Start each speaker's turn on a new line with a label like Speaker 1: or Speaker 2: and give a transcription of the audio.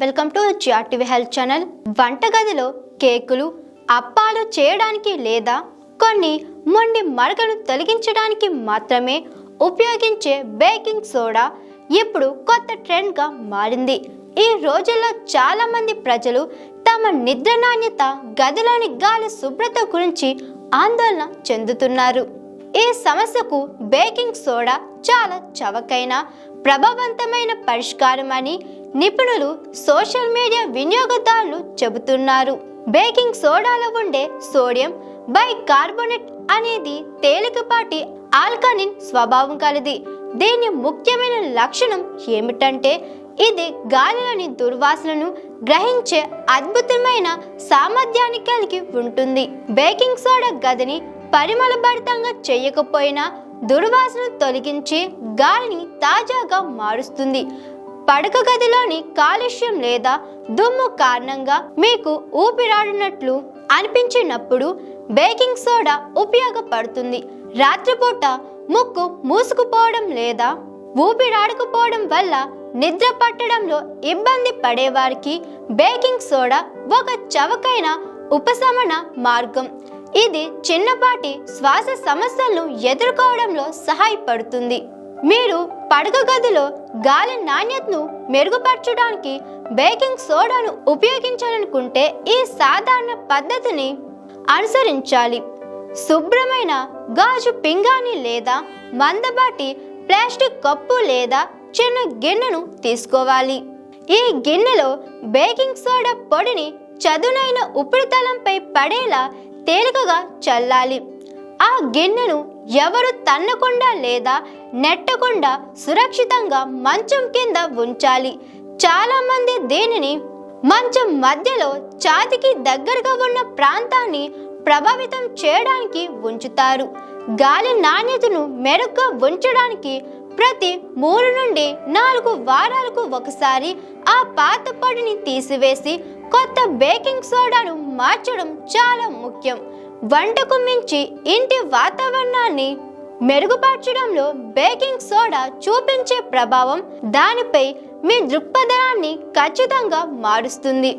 Speaker 1: Welcome to GRTV health channel. వంటగదిలో కేకులు అప్పాలు చేయడానికి లేదా కొన్ని మొండి మరకలు తొలగించడానికి మాత్రమే ఉపయోగించే బేకింగ్ సోడా ఇప్పుడు కొత్త ట్రెండ్గా మారింది. ఈ రోజుల్లో చాలామంది ప్రజలు తమ నిద్ర నాణ్యత గదిలోని గాలి శుభ్రత గురించి ఆందోళన చెందుతున్నారు. ఈ సమస్యకు బేకింగ్ సోడా చాలా చవకైన ప్రభావవంతమైన పరిష్కారం అని నిపుణులు సోషల్ మీడియా వినియోగదారులు చెబుతున్నారు. బేకింగ్ సోడాలో ఉండే సోడియం బై కార్బోనేట్ అనేది తేలికపాటి ఆల్కనిన్ స్వభావం కలది. దీని ముఖ్యమైన లక్షణం ఏమిటంటే ఇది గాలిలోని దుర్వాసనను గ్రహించే అద్భుతమైన సామర్థ్యాన్ని కలిగి ఉంటుంది. బేకింగ్ సోడా గదిని పరిమళభరితంగా చేయకపోయినా దుర్వాసన తొలగించి గాలిని తాజాగా మారుస్తుంది. పడక గదిలోని కాలుష్యం లేదా దుమ్ము కారణంగా మీకు ఊపిరాడినట్లు అనిపించినప్పుడు బేకింగ్ సోడా ఉపయోగపడుతుంది. రాత్రిపూట ముక్కు మూసుకుపోవడం లేదా ఊపిరాడకపోవడం వల్ల నిద్ర పట్టడంలో ఇబ్బంది పడేవారికి బేకింగ్ సోడా ఒక చవకైన ఉపశమన మార్గం. ఇది చిన్నపాటి శ్వాస సమస్యలను ఎదుర్కోవడంలో సహాయపడుతుంది. మీరు పడక గదిలో గాలి నాణ్యతను మెరుగుపరచడానికి బేకింగ్ సోడాను ఉపయోగించాలనుకుంటే ఈ సాధారణ పద్ధతిని అనుసరించాలి. శుభ్రమైన గాజు పింగాణి లేదా మందబాటి ప్లాస్టిక్ కప్పు లేదా చిన్న గిన్నెను తీసుకోవాలి. ఈ గిన్నెలో బేకింగ్ సోడా పొడిని చదునైన ఉపరితలంపై పడేలా తేలికగా చల్లాలి. ఆ గిన్నెను ఎవరు తన్నకుండా లేదా నెట్టకుండా సురక్షితంగా మంచం కింద ఉంచాలి. చాలా మంది దీనిని మంచం మధ్యలో ఛాతికి దగ్గరగా ఉన్న ప్రాంతాన్ని ప్రభావితం చేయడానికి ఉంచుతారు. గాలి నాణ్యతను మెరుగ్గా ఉంచడానికి ప్రతి మూడు నుండి నాలుగు వారాలకు ఒకసారి ఆ పాత పొడిని తీసివేసి కొత్త బేకింగ్ సోడాను మార్చడం చాలా ముఖ్యం. వంటకు మించి ఇంటి వాతావరణాన్ని మెరుగుపరచడంలో బేకింగ్ సోడా చూపించే ప్రభావం దానిపై మీ దృక్పథాన్ని ఖచ్చితంగా మారుస్తుంది.